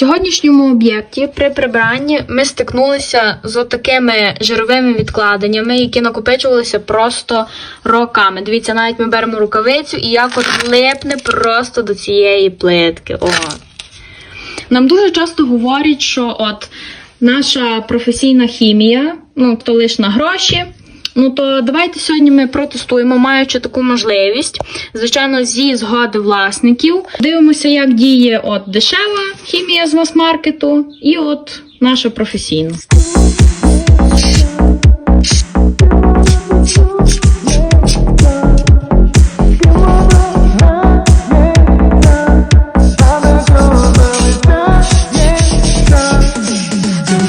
В сьогоднішньому об'єкті при прибиранні ми стикнулися з такими жировими відкладеннями, які накопичувалися просто роками. Дивіться, навіть ми беремо рукавицю і як от липне просто до цієї плитки. О. Нам дуже часто говорять, що от наша професійна хімія, ну то лише на гроші. Ну то давайте сьогодні ми протестуємо, маючи таку можливість, звичайно, зі згоди власників. Дивимося, як діє от дешева хімія з мас-маркету і от наша професійна.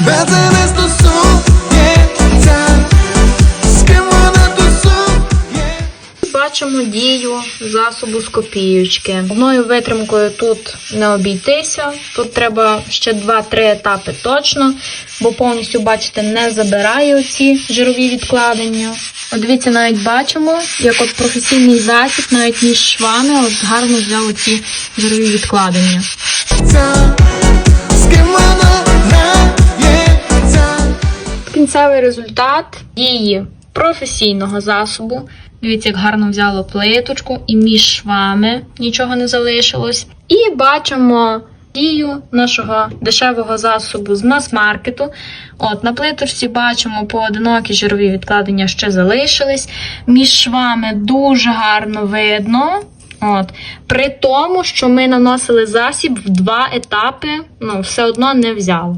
Тебе Бачимо дію засобу з копіючки. Одною витримкою тут не обійтися. Тут треба ще 2-3 етапи точно, бо повністю, бачите, не забирає оці жирові відкладення. От дивіться, навіть бачимо, як от професійний засіб, навіть між швами, от гарно взяв оці жирові відкладення. Кінцевий результат дії професійного засобу. Дивіться, як гарно взяло плиточку, і між швами нічого не залишилось. І бачимо дію нашого дешевого засобу з мас-маркету. От на плиточці бачимо поодинокі жирові відкладення ще залишились. Між швами дуже гарно видно. От. При тому, що ми наносили засіб в два етапи, ну, все одно не взяло.